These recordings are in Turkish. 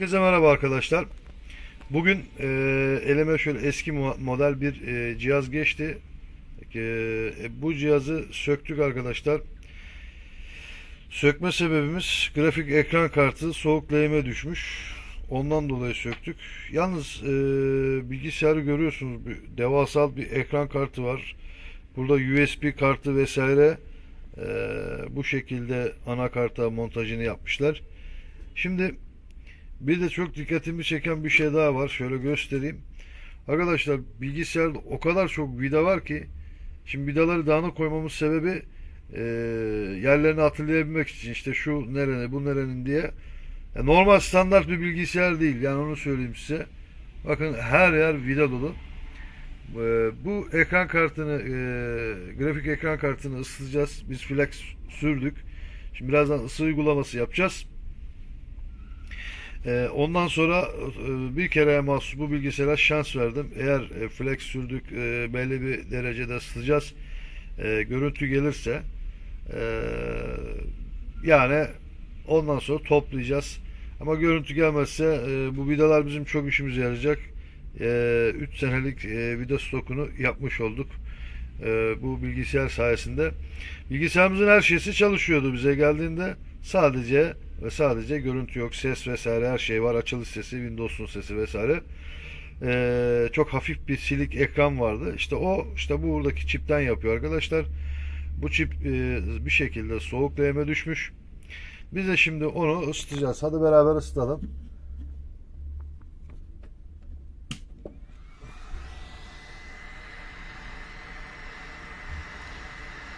Herkese merhaba arkadaşlar. Bugün e, elime şöyle eski mo- model bir e, cihaz geçti. E, bu cihazı söktük arkadaşlar. Sökme sebebimiz grafik ekran kartı soğuk lehime düşmüş. Ondan dolayı söktük. Yalnız e, bilgisayarı görüyorsunuz. Devasal bir ekran kartı var. Burada USB kartı vesaire e, bu şekilde anakarta montajını yapmışlar. Şimdi bir de çok dikkatimi çeken bir şey daha var. Şöyle göstereyim. Arkadaşlar bilgisayarda o kadar çok vida var ki şimdi vidaları dağına koymamın sebebi e, yerlerini hatırlayabilmek için işte şu nerenin bu nerenin diye. Ya normal standart bir bilgisayar değil. Yani onu söyleyeyim size. Bakın her yer vida dolu. E, bu ekran kartını e, grafik ekran kartını ısıtacağız. Biz flex sürdük. Şimdi birazdan ısı uygulaması yapacağız. Ee, ondan sonra e, bir kere mahsus bu bilgisayara şans verdim. Eğer e, flex sürdük e, belli bir derecede ısıtacağız. E, görüntü gelirse yani ondan sonra toplayacağız. Ama görüntü gelmezse bu vidalar bizim çok işimize yarayacak. 3 senelik vida stokunu yapmış olduk. Bu bilgisayar sayesinde. Bilgisayarımızın her şeysi çalışıyordu bize geldiğinde. Sadece ve sadece görüntü yok, ses vesaire her şey var. Açılış sesi, Windows'un sesi vesaire. Ee, çok hafif bir silik ekran vardı. İşte o işte buradaki çipten yapıyor arkadaşlar. Bu çip e, bir şekilde soğuk düşmüş. Biz de şimdi onu ısıtacağız. Hadi beraber ısıtalım.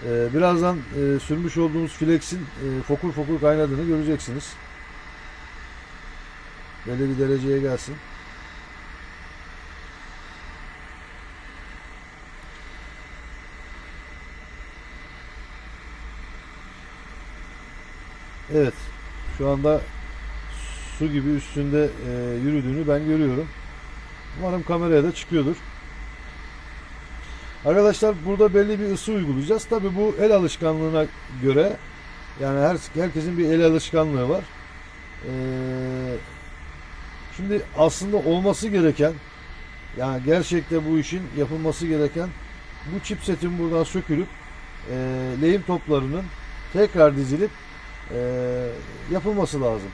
Ee, birazdan e, sürmüş olduğumuz flex'in e, fokur fokur kaynadığını göreceksiniz. Belli bir dereceye gelsin. Evet. Şu anda su gibi üstünde e, yürüdüğünü ben görüyorum. Umarım kameraya da çıkıyordur. Arkadaşlar burada belli bir ısı uygulayacağız. Tabi bu el alışkanlığına göre yani her herkesin bir el alışkanlığı var. Ee, şimdi aslında olması gereken yani gerçekte bu işin yapılması gereken bu chipsetin buradan sökülüp e, lehim toplarının tekrar dizilip e, yapılması lazım.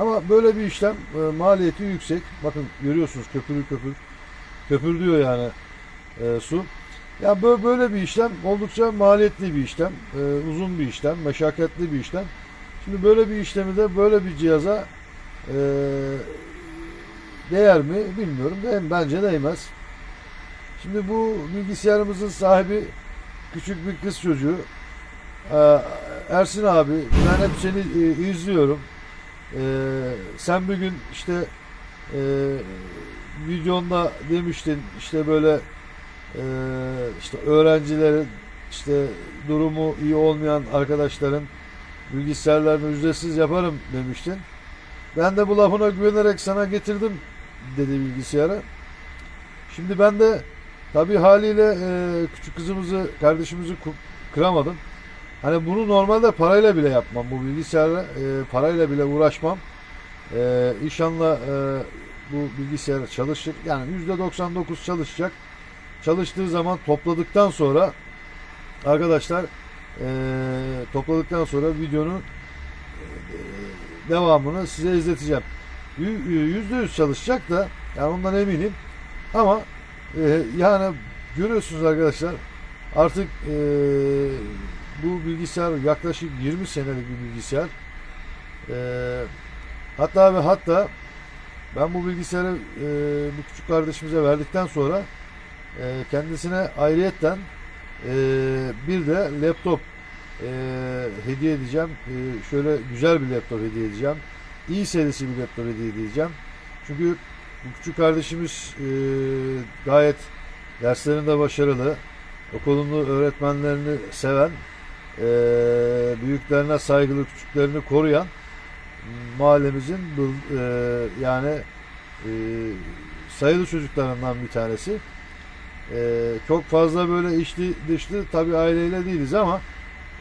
Ama böyle bir işlem e, maliyeti yüksek. Bakın görüyorsunuz köpürür köpür köpürdüyor yani e, su. Ya böyle, böyle bir işlem oldukça maliyetli bir işlem, e, uzun bir işlem, meşakkatli bir işlem. Şimdi böyle bir işlemi de böyle bir cihaza e, değer mi bilmiyorum. De, bence değmez. Şimdi bu bilgisayarımızın sahibi küçük bir kız çocuğu. E, Ersin abi ben hep seni e, izliyorum. E, sen bir gün işte e, videonda demiştin işte böyle ee, işte öğrencilerin işte durumu iyi olmayan arkadaşların bilgisayarlarını ücretsiz yaparım demiştin. Ben de bu lafına güvenerek sana getirdim dedi bilgisayarı. Şimdi ben de tabi haliyle e, küçük kızımızı kardeşimizi kıramadım. Hani bunu normalde parayla bile yapmam. Bu bilgisayarı e, parayla bile uğraşmam. E, inşallah e, bu bilgisayar çalışır. Yani %99 çalışacak çalıştığı zaman topladıktan sonra arkadaşlar eee, topladıktan sonra videonun eee, devamını size izleteceğim. Yü- Yüzde yüz çalışacak da yani ondan eminim ama eee, yani görüyorsunuz arkadaşlar artık eee, bu bilgisayar yaklaşık 20 senelik bir bilgisayar Eee, hatta ve hatta ben bu bilgisayarı eee, bu küçük kardeşimize verdikten sonra e, kendisine ayrıyetten e, bir de laptop e, hediye edeceğim. E, şöyle güzel bir laptop hediye edeceğim. İyi serisi bir laptop hediye edeceğim. Çünkü bu küçük kardeşimiz e, gayet derslerinde başarılı. Okulunu, öğretmenlerini seven, e, büyüklerine saygılı, küçüklerini koruyan mahallemizin e, yani e, sayılı çocuklarından bir tanesi. Ee, çok fazla böyle içli dışlı tabi aileyle değiliz ama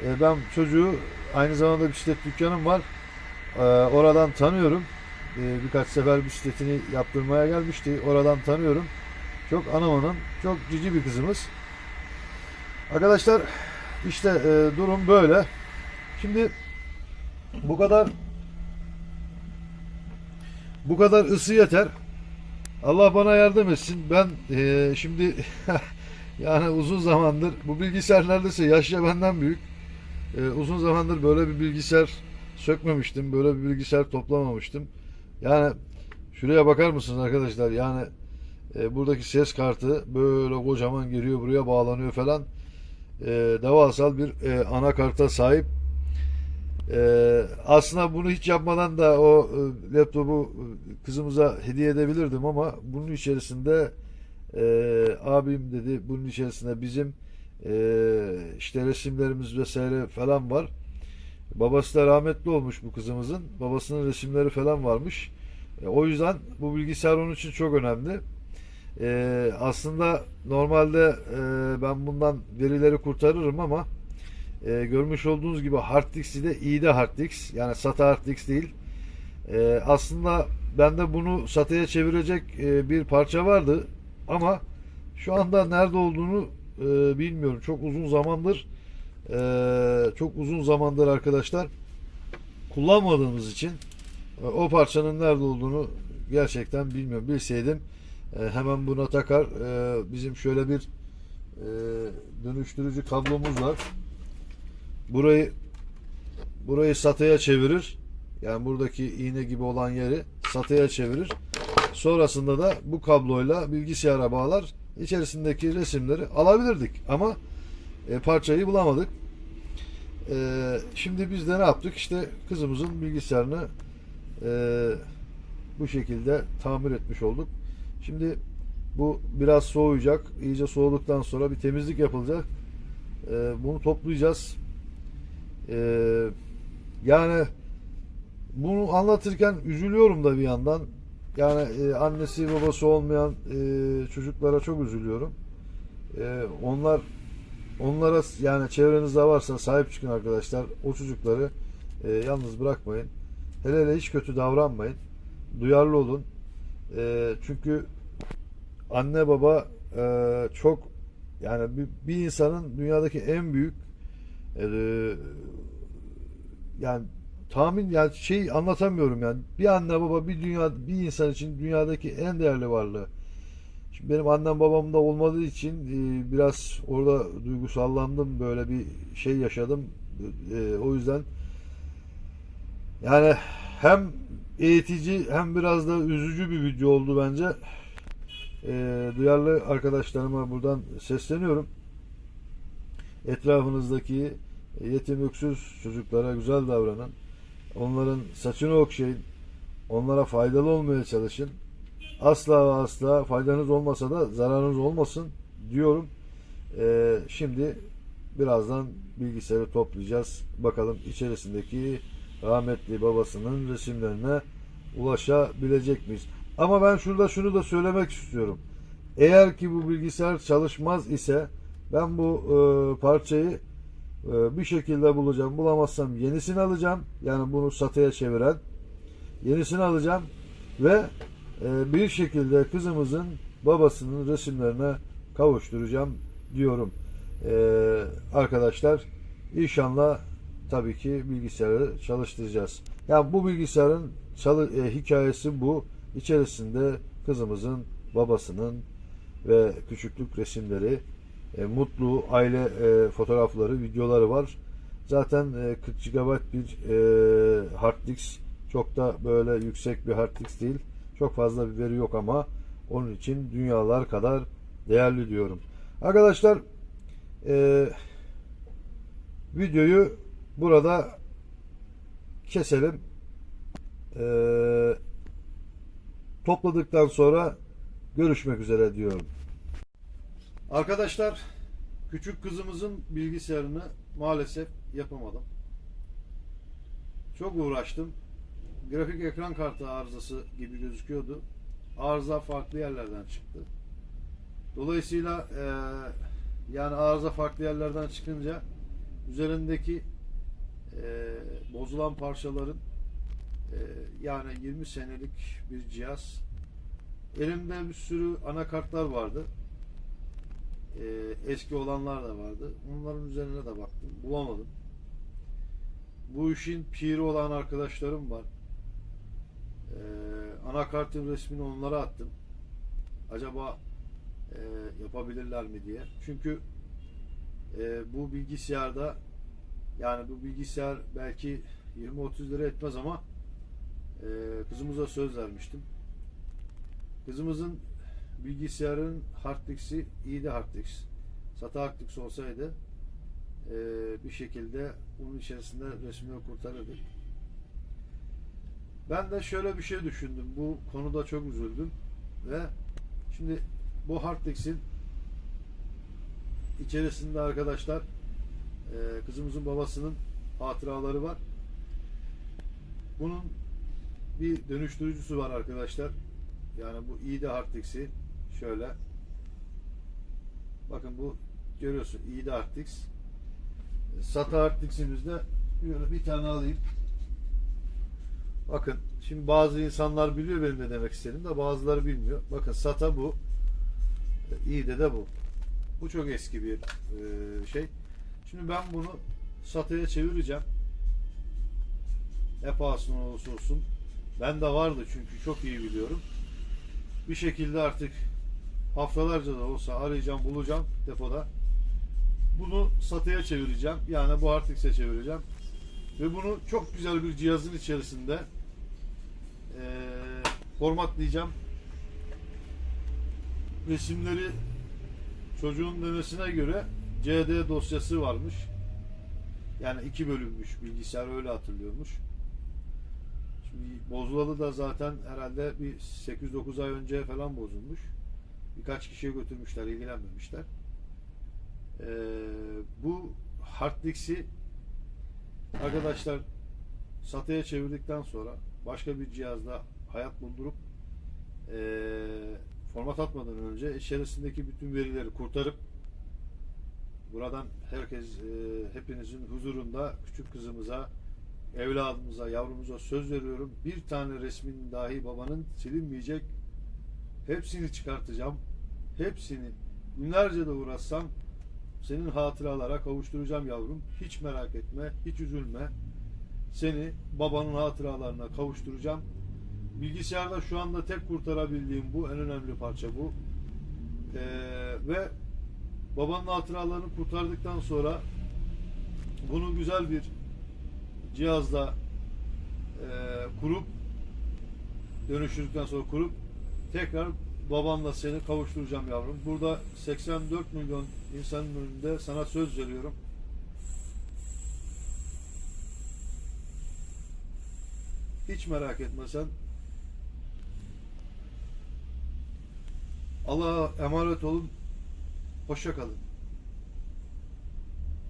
e, ben çocuğu aynı zamanda bisiklet dükkanım var. Ee, oradan tanıyorum. e, birkaç sefer bisikletini yaptırmaya gelmişti. Oradan tanıyorum. Çok Anaman'ın çok cici bir kızımız. Arkadaşlar işte e, durum böyle. Şimdi bu kadar bu kadar ısı yeter. Allah bana yardım etsin. Ben e, şimdi yani uzun zamandır bu bilgisayar neredeyse yaşça benden büyük. E, uzun zamandır böyle bir bilgisayar sökmemiştim. Böyle bir bilgisayar toplamamıştım. Yani şuraya bakar mısınız arkadaşlar? Yani e, buradaki ses kartı böyle kocaman giriyor buraya bağlanıyor falan. E, devasal bir e, anakarta sahip. E, aslında bunu hiç yapmadan da o e, laptopu e, kızımıza hediye edebilirdim ama bunun içerisinde e, abim dedi bunun içerisinde bizim e, işte resimlerimiz vesaire falan var. Babası da rahmetli olmuş bu kızımızın. Babasının resimleri falan varmış. E, o yüzden bu bilgisayar onun için çok önemli. E, aslında normalde e, ben bundan verileri kurtarırım ama e, görmüş olduğunuz gibi hard disk'i de iyi de hard disk. Yani SATA hard disk değil. E, aslında bende bunu SATA'ya çevirecek e, bir parça vardı ama şu anda nerede olduğunu e, bilmiyorum. Çok uzun zamandır e, çok uzun zamandır arkadaşlar kullanmadığımız için e, o parçanın nerede olduğunu gerçekten bilmiyorum. Bilseydim e, hemen buna takar. E, bizim şöyle bir e, dönüştürücü kablomuz var. Burayı burayı SATA'ya çevirir. Yani buradaki iğne gibi olan yeri SATA'ya çevirir. Sonrasında da bu kabloyla bilgisayara bağlar. İçerisindeki resimleri alabilirdik ama e, parçayı bulamadık. E, şimdi biz de ne yaptık? İşte kızımızın bilgisayarını e, bu şekilde tamir etmiş olduk. Şimdi bu biraz soğuyacak. İyice soğuduktan sonra bir temizlik yapılacak. E, bunu toplayacağız. E, yani bunu anlatırken üzülüyorum da bir yandan. Yani e, annesi babası olmayan e, çocuklara çok üzülüyorum. E, onlar onlara yani çevrenizde varsa sahip çıkın arkadaşlar. O çocukları e, yalnız bırakmayın. Hele hele hiç kötü davranmayın. Duyarlı olun. E, çünkü anne baba e, çok yani bir, bir insanın dünyadaki en büyük e, yani tahmin yani şey anlatamıyorum yani. Bir anne baba bir dünya bir insan için dünyadaki en değerli varlığı. Şimdi benim annem babam da olmadığı için e, biraz orada duygusallandım böyle bir şey yaşadım. E, o yüzden yani hem eğitici hem biraz da üzücü bir video oldu bence. E, duyarlı arkadaşlarıma buradan sesleniyorum. Etrafınızdaki yetim öksüz çocuklara güzel davranın. Onların saçını okşayın. Onlara faydalı olmaya çalışın. Asla ve asla faydanız olmasa da zararınız olmasın diyorum. Ee, şimdi birazdan bilgisayarı toplayacağız. Bakalım içerisindeki rahmetli babasının resimlerine ulaşabilecek miyiz? Ama ben şurada şunu da söylemek istiyorum. Eğer ki bu bilgisayar çalışmaz ise ben bu e, parçayı bir şekilde bulacağım. Bulamazsam yenisini alacağım. Yani bunu satıya çeviren yenisini alacağım ve e, bir şekilde kızımızın babasının resimlerine kavuşturacağım diyorum. E, arkadaşlar inşallah tabii ki bilgisayarı çalıştıracağız. Yani bu bilgisayarın e, hikayesi bu. İçerisinde kızımızın babasının ve küçüklük resimleri e, mutlu aile e, fotoğrafları, videoları var. Zaten e, 40 GB bir e, hard disk. Çok da böyle yüksek bir hard disk değil. Çok fazla bir veri yok ama onun için dünyalar kadar değerli diyorum. Arkadaşlar e, videoyu burada keselim. E, topladıktan sonra görüşmek üzere diyorum. Arkadaşlar küçük kızımızın bilgisayarını maalesef yapamadım. Çok uğraştım. Grafik ekran kartı arızası gibi gözüküyordu. Arıza farklı yerlerden çıktı. Dolayısıyla e, yani arıza farklı yerlerden çıkınca üzerindeki e, bozulan parçaların Ee, yani 20 senelik bir cihaz. Elimde bir sürü anakartlar vardı. Ee, eski olanlar da vardı. Onların üzerine de baktım. Bulamadım. Bu işin piri olan arkadaşlarım var. Ee, anakartın resmini onlara attım. Acaba e, yapabilirler mi diye. Çünkü e, bu bilgisayarda yani bu bilgisayar belki 20-30 lira etmez ama e, kızımıza söz vermiştim. Kızımızın bilgisayarın hard disk'i iyi de hard disk. SATA hard disk olsaydı e, bir şekilde bunun içerisinde resmini kurtarırdık. Ben de şöyle bir şey düşündüm. Bu konuda çok üzüldüm ve şimdi bu hard disk'in içerisinde arkadaşlar e, kızımızın babasının hatıraları var. Bunun bir dönüştürücüsü var arkadaşlar. Yani bu iyi de hard disk'i şöyle bakın bu görüyorsun iyi de disk. SATA böyle bir tane alayım. Bakın şimdi bazı insanlar biliyor benim ne demek istediğim de bazıları bilmiyor. Bakın SATA bu. İyi de de bu. Bu çok eski bir e, şey. Şimdi ben bunu SATA'ya çevireceğim. Ne pahasına olursa olsun. Ben de vardı çünkü çok iyi biliyorum. Bir şekilde artık haftalarca da olsa arayacağım, bulacağım depoda. Bunu SATA'ya çevireceğim. Yani bu disk'e çevireceğim. Ve bunu çok güzel bir cihazın içerisinde eee formatlayacağım. Resimleri çocuğun demesine göre CD dosyası varmış. Yani iki bölünmüş bilgisayar öyle hatırlıyormuş. Şimdi bozulalı da zaten herhalde bir 8-9 ay önce falan bozulmuş. Birkaç kişiye götürmüşler, ilgilenmemişler. Ee, bu hard disk'i arkadaşlar SATA'ya çevirdikten sonra başka bir cihazda hayat buldurup ee, format atmadan önce içerisindeki bütün verileri kurtarıp buradan herkes e, hepinizin huzurunda küçük kızımıza evladımıza, yavrumuza söz veriyorum. Bir tane resmin dahi babanın silinmeyecek. Hepsini çıkartacağım. Hepsini günlerce de uğraşsam senin hatıralara kavuşturacağım yavrum. Hiç merak etme, hiç üzülme. Seni babanın hatıralarına kavuşturacağım. Bilgisayarda şu anda tek kurtarabildiğim bu en önemli parça bu. Ee, ve babanın hatıralarını kurtardıktan sonra bunu güzel bir cihazla e, kurup dönüştürdükten sonra kurup tekrar babanla seni kavuşturacağım yavrum. Burada 84 milyon insanın önünde sana söz veriyorum. Hiç merak etme sen. Allah'a emanet olun. Hoşça kalın.